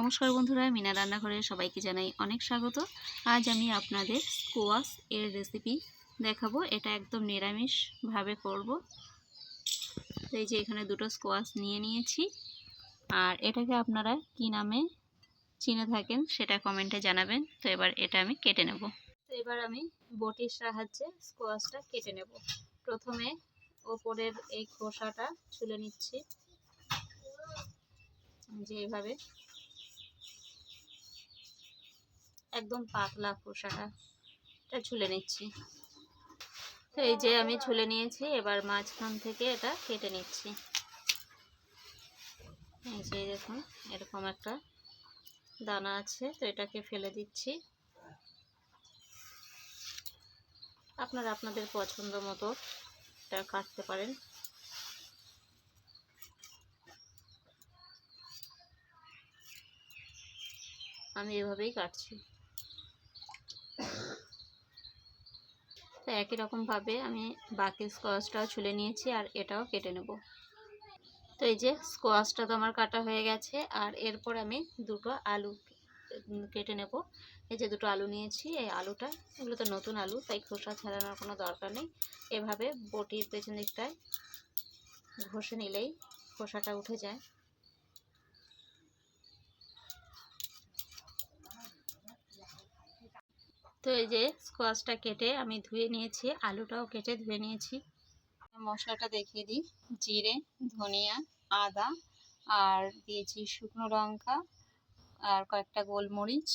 নমস্কার বন্ধুরা, মিনা রান্নাঘরে সবাইকে জানাই অনেক স্বাগত। আজ আমি আপনাদের স্কোয়াশ এর রেসিপি দেখাবো। এটা একদম নিরামিষভাবে করব। এই যে এখানে দুটো স্কোয়াশ নিয়ে নিয়েছি। আর এটাকে আপনারা কি নামে চিনে থাকেন সেটা কমেন্টে জানাবেন। তো এবার এটা আমি কেটে নেব। তো এবার আমি বটির সাহায্যে স্কোয়াশটা কেটে নেব। প্রথমে ওপরের এই খোসাটা ছুলে নিচ্ছি। যে এভাবে একদম পাতলা খোসাটা। এটা ছুলে নিচ্ছি। তো এই যে আমি ছুলে নিয়েছি, এবার মাঝখান থেকে এটা কেটে নিচ্ছি। এই যে দেখুন, এরকম একটা দানা আছে, তো এটাকে ফেলে দিচ্ছি। আপনারা আপনাদের পছন্দ মতো এটা কাটতে পারেন। আমি এভাবেই কাটছি। তো একই রকমভাবে আমি বাকি স্কোয়াশটাও ছুলে নিয়েছি আর এটাও কেটে নেব। তো এই যে স্কোয়াশটা তো আমার কাটা হয়ে গেছে আর এরপর আমি দুটো আলু কেটে নেব। এই যে দুটো আলু নিয়েছি, এই আলুটা, এগুলো তো নতুন আলু, তাই খোসা ছাড়ানোর কোনো দরকার নেই। এভাবে বটির পেছন দিকটায় ঘষে নিলেই খোসাটা উঠে যায়। তো এই যে স্কোয়াশটা কেটে আমি ধুয়ে নিয়েছি, আলুটাও কেটে ধুয়ে নিয়েছি। মশলাটা দেখিয়ে দিই, জিরে, ধনিয়া, আদা, আর দিয়েছি শুকনো লঙ্কা, আর কয়েকটা গোলমরিচ,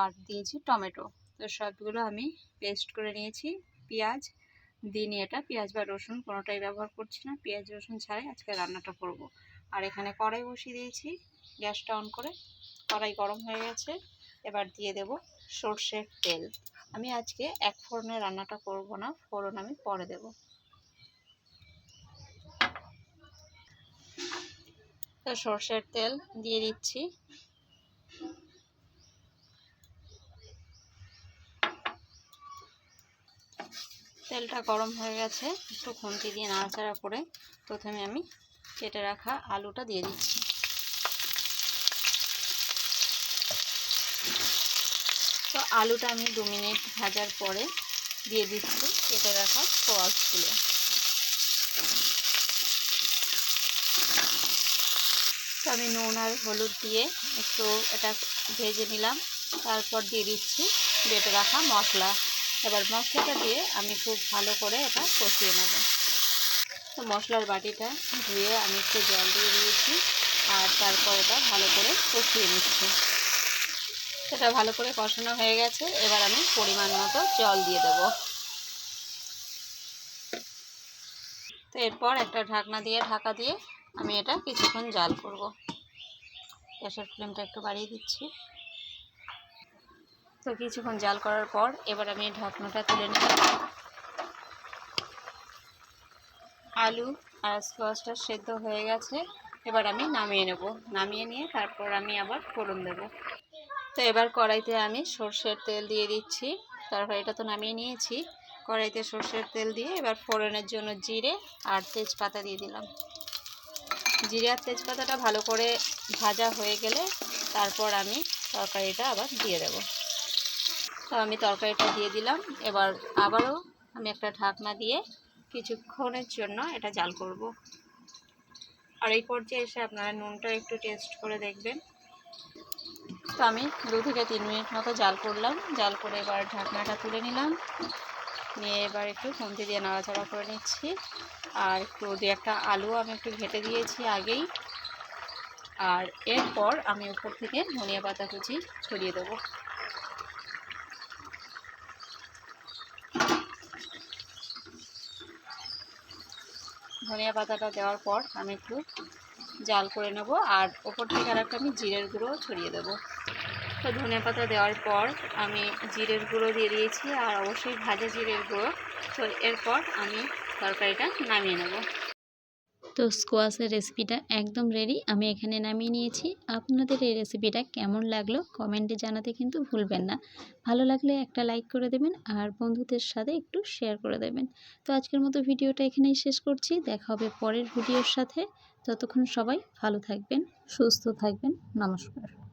আর দিয়েছি টমেটো। তো সবগুলো আমি পেস্ট করে নিয়েছি, পেঁয়াজ দিইনি এটা পেঁয়াজ বা রসুন কোনোটাই ব্যবহার করছি না, পেঁয়াজ, রসুন ছাড়াই আজকে রান্নাটা করব। আর এখানে কড়াই বসিয়ে দিয়েছি, গ্যাসটা অন করে, কড়াই গরম হয়ে গেছে। এবার দিয়ে দেব সর্ষের তেল। আমি আজকে এক ফোড়নে রান্নাটা করব না, ফোড়ন আমি পরে দেব। তো সর্ষের তেল দিয়ে দিচ্ছি। তেলটা গরম হয়ে গেছে, একটু খুন্তি দিয়ে নাড়াচাড়া করে প্রথমে আমি কেটে রাখা আলুটা দিয়ে দিচ্ছি। তো আলুটা আমি দু মিনিট ভাজার পরে দিয়ে দিচ্ছি। কেটে রাখা স্কোয়াশগুলো তো আমি নুন আর হলুদ দিয়ে একটু এটা ভেজে নিলাম। তারপর দিয়ে দিচ্ছি বেটে রাখা মশলা। এবার মশলাটা দিয়ে আমি খুব ভালো করে এটা কষিয়ে নেব। তো মশলার বাটিটা ধুয়ে আমি একটু জল দিয়ে দিয়েছি। আর তারপর এটা ভালো করে কষিয়ে নিচ্ছি। সেটা ভালো করে কষানো হয়ে গেছে। এবার আমি পরিমাণ মতো জল দিয়ে দেব। তো এরপর একটা ঢাকনা দিয়ে ঢাকা দিয়ে আমি এটা কিছুক্ষণ জাল করব। গ্যাসের ফ্লেমটা একটু বাড়িয়ে দিচ্ছি। তো কিছুক্ষণ জাল করার পর এবার আমি ঢাকনাটা তুলে নিলাম আলু আর স্কোয়াশটা সেদ্ধ হয়ে গেছে। এবার আমি নামিয়ে নেব। নামিয়ে নিয়ে তারপর আমি আবার ফোড়ন দেব। তো এবার কড়াইতে আমি সর্ষের তেল দিয়ে দিচ্ছি। তরকারিটা তো নামিয়ে নিয়েছি। কড়াইতে সর্ষের তেল দিয়ে এবার ফোড়নের জন্য জিরে আর তেজপাতা দিয়ে দিলাম। জিরে আর তেজপাতাটা ভালো করে ভাজা হয়ে গেলে তারপর আমি তরকারিটা আবার দিয়ে দেব। তো আমি তরকারিটা দিয়ে দিলাম। এবার আবারও আমি একটা ঢাকনা দিয়ে কিছুক্ষণের জন্য এটা জাল করব। আর এই পর্যায়ে এসে আপনারা নুনটা একটু টেস্ট করে দেখবেন। তো আমি দু থেকে তিন মিনিট মতো জাল করলাম। জাল করে এবার ঢাকনাটা তুলে নিলাম। নিয়ে এবার একটু খুন্তি দিয়ে নাড়াচাড়া করে নিচ্ছি। আর একটু দু একটা আলু আমি একটু ঘেটে দিয়েছি আগেই। আর এরপর আমি উপর থেকে ধনিয়া পাতা কুচি ছড়িয়ে দেবো। ধনিয়া পাতাটা দেওয়ার পর আমি একটু জাল করে নেব। আর ওপর থেকে আর একটা আমি জিরের গুঁড়ো ছড়িয়ে দেবো। তো ধনে পাতা দেওয়ার পর আমি জিরের গুঁড়ো দিয়ে দিয়েছি, আর অবশ্যই ভাজা জিরের গুঁড়ো। তো এরপর আমি তরকারিটা নামিয়ে নেব। তো স্কোয়াশের রেসিপিটা একদম রেডি আমি এখানে নামিয়ে নিয়েছি। আপনাদের এই রেসিপিটা কেমন লাগল কমেন্টে জানাতে কিন্তু ভুলবেন না। ভালো লাগলে একটা লাইক করে দেবেন আর বন্ধুদের সাথে একটু শেয়ার করে দেবেন। তো আজকের মতো ভিডিওটা এখানেই শেষ করছি। দেখা হবে পরের ভিডিওর সাথে। ততক্ষণ সবাই ভালো থাকবেন, সুস্থ থাকবেন। নমস্কার।